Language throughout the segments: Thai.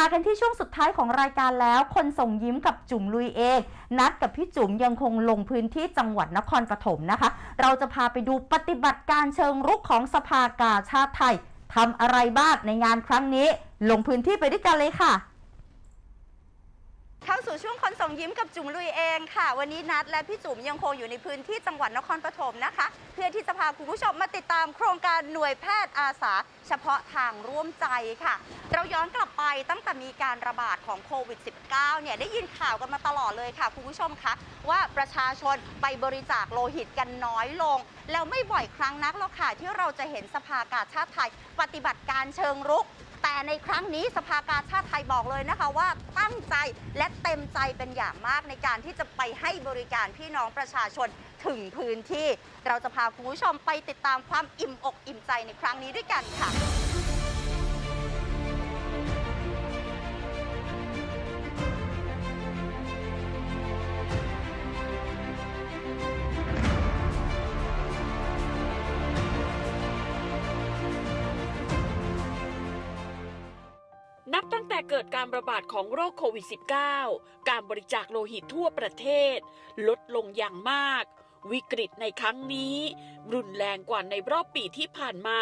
มากันที่ช่วงสุดท้ายของรายการแล้ว คนส่งยิ้มกับจุ๋มลุยเอง นัดกับพี่จุ๋มยังคงลงพื้นที่จังหวัดนครปฐมนะคะ เราจะพาไปดูปฏิบัติการเชิงรุกของสภากาชาติไทยทำอะไรบ้างในงานครั้งนี้ ลงพื้นที่ไปด้วยกันเลยค่ะ สู่ช่วงคนส่งยิ้มกับจุ๋มลุยเองค่ะ วันนี้นัดและพี่จุ๋มยังคงอยู่ในพื้นที่จังหวัดนครปฐมนะคะ เพื่อที่จะพาคุณผู้ชมมาติดตามโครงการหน่วยแพทย์อาสา เฉพาะทางร่วมใจค่ะ เราย้อนกลับไปตั้งแต่มีการระบาดของโควิด -19 เนี่ยได้ยินข่าวกันมาตลอดเลยค่ะคุณผู้ชมคะว่าประชาชนไปบริจาคโลหิตกันน้อยลง แล้วไม่บ่อยครั้งนักหรอกค่ะที่เราจะเห็นสภากาชาติไทย ปฏิบัติการเชิงรุก แต่ในครั้งนี้สภากาชาติไทยบอกเลยนะคะว่าตั้งใจและเต็มใจเป็นอย่างมากในการที่จะไปให้บริการพี่น้องประชาชนถึงพื้นที่ เราจะพาคุณผู้ชมไปติดตามความอิ่มอกอิ่มใจในครั้งนี้ด้วยกันค่ะ แต่เกิดการระบาดของโรคโควิด -19 การบริจาคโลหิตทั่วประเทศ ลดลงอย่างมาก วิกฤตในครั้งนี้ รุนแรงกว่าในรอบปีที่ผ่านมา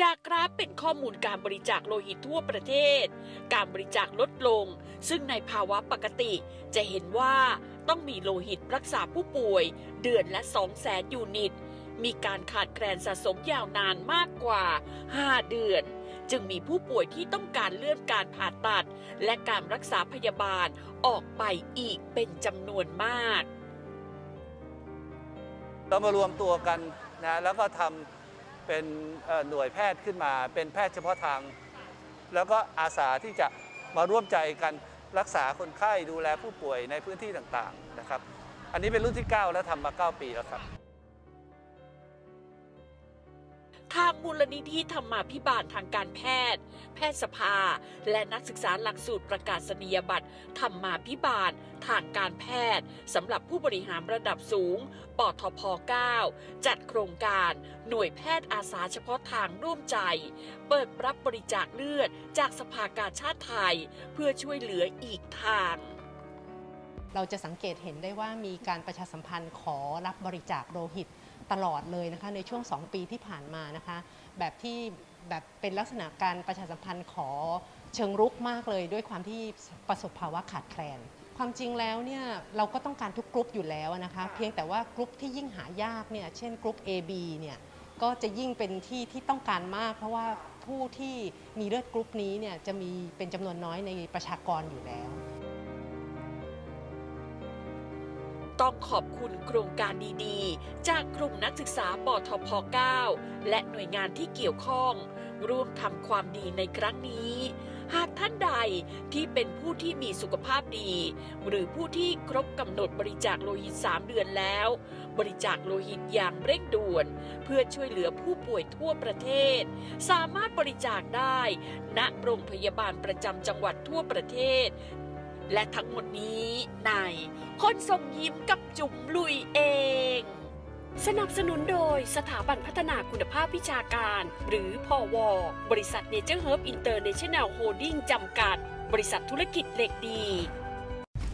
จากกราฟเป็นข้อมูลการบริจาคโลหิตทั่วประเทศ การบริจาคลดลง ซึ่งในภาวะปกติจะเห็นว่าต้องมีโลหิตรักษาผู้ป่วย เดือนละ2แสนยูนิต มีการขาดแคลนสะสมยาวนานมากกว่า 5 เดือน จึงมีผู้ป่วยที่ต้องการเลื่อนการผ่าตัด และการรักษาพยาบาลออกไปอีกเป็นจำนวนมาก เรามารวมตัวกันนะแล้วก็ทำเป็นหน่วยแพทย์ขึ้นมา เป็นแพทย์เฉพาะทาง แล้วก็อาสาที่จะมาร่วมใจกันรักษาคนไข้ดูแลผู้ป่วยในพื้นที่ต่างๆนะครับ อันนี้เป็นรุ่นที่ 9 แล้วทำมา 9 ปีแล้วครับ ทางมูลนิธิธรรมาภิบาลทางการแพทย์ แพทยสภา และนักศึกษาหลักสูตรประกาศนียบัตรธรรมาภิบาลทางการแพทย์สำหรับผู้บริหารระดับสูง ปทพ 9 จัดโครงการหน่วยแพทย์อาสาเฉพาะทางร่วมใจ เปิดรับบริจาคเลือดจากสภากาชาติไทย เพื่อช่วยเหลืออีกทางเราจะสังเกตเห็นได้ว่ามีการประชาสัมพันธ์ขอรับบริจาคโลหิต ตลอดเลยนะคะในช่วง 2 ปีที่ผ่านมานะคะแบบที่แบบเป็นลักษณะการประชาสัมพันธ์ขอเชิงรุกมากเลย ด้วยความที่ประสบภาวะขาดแคลน ความจริงแล้วเนี่ยเราก็ต้องการทุกกลุ่มอยู่แล้วนะคะเพียงแต่ว่ากลุ่มที่ยิ่งหายากเนี่ยเช่นกลุ่ม AB เนี่ยก็จะยิ่งเป็นที่ที่ต้องการมาก เพราะว่าผู้ที่มีเลือดกลุ่มนี้เนี่ยจะมีเป็นจำนวนน้อยในประชากรอยู่แล้ว ต้องขอบคุณโครงการดีๆ จากกลุ่มนักศึกษาปทพ 9 และหน่วยงานที่เกี่ยวข้อง ร่วมทำความดีในครั้งนี้ หากท่านใดที่เป็นผู้ที่มีสุขภาพดี หรือผู้ที่ครบกำหนดบริจาคโลหิต 3 เดือนแล้ว บริจาคโลหิตอย่างเร่งด่วน เพื่อช่วยเหลือผู้ป่วยทั่วประเทศ สามารถบริจาคได้ ณโรงพยาบาลประจำจังหวัดทั่วประเทศ และทั้งหมดนี้ในคนส่งยิ้มกับจุ๋มลุยเอง สนับสนุนโดยสถาบันพัฒนาคุณภาพวิชาการ หรือพอวบริษัทเนเจอร์เฮิร์บอินเตอร์เนชั่นแนลโฮลดิ้งจำกัด บริษัทธุรกิจเหล็กดี